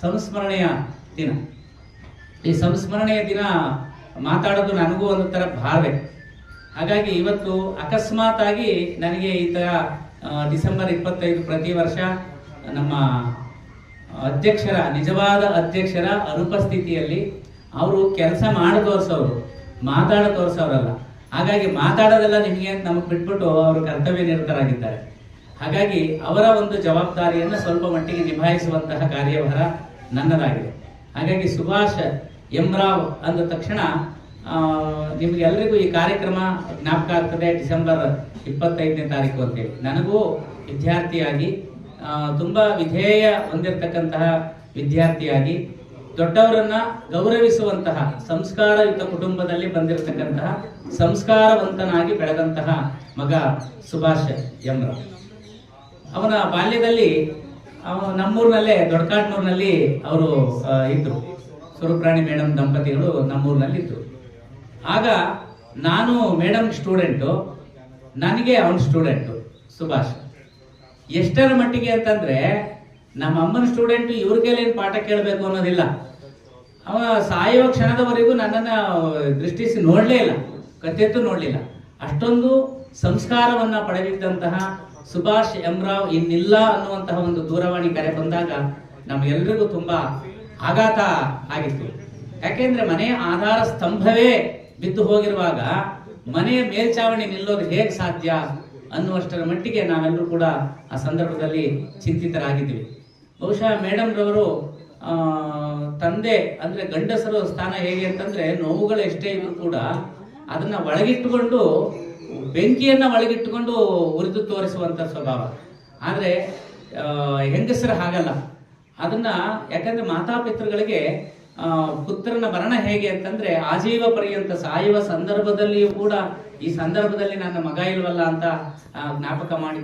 ಸಂಸ್ಮರಣೆಯ ದಿನ. ಈ ಸಂಸ್ಮರಣೆಯ ದಿನ ಮಾತಾಡೋದು ನನಗೂ ಒಂದು ಥರ ಭಾವೆ. ಹಾಗಾಗಿ ಇವತ್ತು ಅಕಸ್ಮಾತ್ ಆಗಿ ನನಗೆ ಈ ಥರ ಡಿಸೆಂಬರ್ ಇಪ್ಪತ್ತೈದು ಪ್ರತಿ ವರ್ಷ ನಮ್ಮ ಅಧ್ಯಕ್ಷರ, ನಿಜವಾದ ಅಧ್ಯಕ್ಷರ ಅನುಪಸ್ಥಿತಿಯಲ್ಲಿ ಅವರು ಕೆಲಸ ಮಾಡಿ ತೋರಿಸೋರು, ಮಾತಾಡ ತೋರಿಸೋರಲ್ಲ. ಹಾಗಾಗಿ ಮಾತಾಡೋದೆಲ್ಲ ನಿಮಗೆ ಅಂತ ನಮಗೆ ಬಿಟ್ಬಿಟ್ಟು ಅವರು ಕರ್ತವ್ಯ ನಿರತರಾಗಿದ್ದಾರೆ. ಹಾಗಾಗಿ ಅವರ ಒಂದು ಜವಾಬ್ದಾರಿಯನ್ನು ಸ್ವಲ್ಪ ಮಟ್ಟಿಗೆ ನಿಭಾಯಿಸುವಂತಹ ಕಾರ್ಯಭಾರ ನನ್ನದಾಗಿದೆ. ಹಾಗಾಗಿ ಸುಭಾಷ್ ಎಂ ರಾವ್ ಅಂದ ತಕ್ಷಣ ನಿಮಗೆಲ್ಲರಿಗೂ ಈ ಕಾರ್ಯಕ್ರಮ ಜ್ಞಾಪಕ ಆಗ್ತದೆ ಡಿಸೆಂಬರ್ ಇಪ್ಪತ್ತೈದನೇ ತಾರೀಕು ಅಂತೇಳಿ ನನಗೂ ವಿದ್ಯಾರ್ಥಿಯಾಗಿ ತುಂಬ ವಿಧೇಯ ಹೊಂದಿರತಕ್ಕಂತಹ ವಿದ್ಯಾರ್ಥಿಯಾಗಿ, ದೊಡ್ಡವರನ್ನ ಗೌರವಿಸುವಂತಹ ಸಂಸ್ಕಾರಯುತ ಕುಟುಂಬದಲ್ಲಿ ಬಂದಿರತಕ್ಕಂತಹ ಸಂಸ್ಕಾರವಂತನಾಗಿ ಬೆಳೆದಂತಹ ಮಗ ಸುಭಾಷ್ ಎಂ ರಾವ್. ಅವನ ಬಾಲ್ಯದಲ್ಲಿ ಅವನು ನಮ್ಮೂರಿನಲ್ಲೇ, ದೊಡ್ಡಕಾಟ್ನೂರಿನಲ್ಲಿ ಅವರು ಇದ್ರು. ಸ್ವರೂಪ್ರಾಣಿ ಮೇಡಮ್ ದಂಪತಿಗಳು ನಮ್ಮೂರಿನಲ್ಲಿ ಇದ್ರು. ಆಗ ನಾನು ಮೇಡಮ್ ಸ್ಟೂಡೆಂಟು, ನನಗೆ ಅವನ ಸ್ಟೂಡೆಂಟು, ಸುಭಾಷ್. ಎಷ್ಟರ ಮಟ್ಟಿಗೆ ಅಂತಂದ್ರೆ, ನಮ್ಮ ಅಮ್ಮನ ಸ್ಟೂಡೆಂಟ್ ಇವ್ರ ಕೈಲೇನು ಪಾಠ ಕೇಳಬೇಕು ಅನ್ನೋದಿಲ್ಲ. ಅವ ಸಾಯುವ ಕ್ಷಣದವರೆಗೂ ನನ್ನನ್ನು ದೃಷ್ಟಿಸಿ ನೋಡಲೇ ಇಲ್ಲ. ಕತ್ತೆತ್ತು ನೋಡಲಿಲ್ಲ. ಅಷ್ಟೊಂದು ಸಂಸ್ಕಾರವನ್ನ ಪಡೆದಿದ್ದಂತಹ ಸುಭಾಷ್ ಎಂ ರಾವ್ ಇನ್ನಿಲ್ಲ ಅನ್ನುವಂತಹ ಒಂದು ದೂರವಾಣಿ ಕರೆ ಬಂದಾಗ ನಮ್ಗೆಲ್ರಿಗೂ ತುಂಬಾ ಆಘಾತ ಆಗಿತ್ತು. ಯಾಕೆಂದ್ರೆ ಮನೆಯ ಆಧಾರ ಸ್ತಂಭವೇ ಬಿದ್ದು ಹೋಗಿರುವಾಗ ಮನೆಯ ಮೇಲ್ಚಾವಣಿ ನಿಲ್ಲೋದು ಹೇಗೆ ಸಾಧ್ಯ ಅನ್ನುವಷ್ಟರ ಮಟ್ಟಿಗೆ ನಾವೆಲ್ಲರೂ ಕೂಡ ಆ ಸಂದರ್ಭದಲ್ಲಿ ಚಿಂತಿತರಾಗಿದ್ದೀವಿ. ಬಹುಶಃ ಮೇಡಮ್ ರವರು ತಂದೆ ಅಂದ್ರೆ ಗಂಡಸರು ಸ್ಥಾನ ಹೇಗೆ ಅಂತಂದ್ರೆ ನೋವುಗಳು ಎಷ್ಟೇ ಇದ್ರು ಕೂಡ ಅದನ್ನ ಒಳಗಿಟ್ಟುಕೊಂಡು ಬೆಂಕಿಯನ್ನ ಒಳಗಿಟ್ಟುಕೊಂಡು ಉರಿದು ತೋರಿಸುವಂತ ಸ್ವಭಾವ. ಆದ್ರೆ ಹೆಂಗಸರು ಹಾಗಲ್ಲ. ಅದನ್ನ ಯಾಕಂದ್ರೆ ಮಾತಾಪಿತೃಗಳಿಗೆ ಪುತ್ರನ ಮರಣ ಹೇಗೆ ಅಂತಂದ್ರೆ, ಆಜೀವ ಪರ್ಯಂತ ಸಾಯುವ ಸಂದರ್ಭದಲ್ಲಿಯೂ ಕೂಡ ಈ ಸಂದರ್ಭದಲ್ಲಿ ನನ್ನ ಮಗ ಇಲ್ವಲ್ಲ ಅಂತ ಜ್ಞಾಪಕ ಮಾಡಿ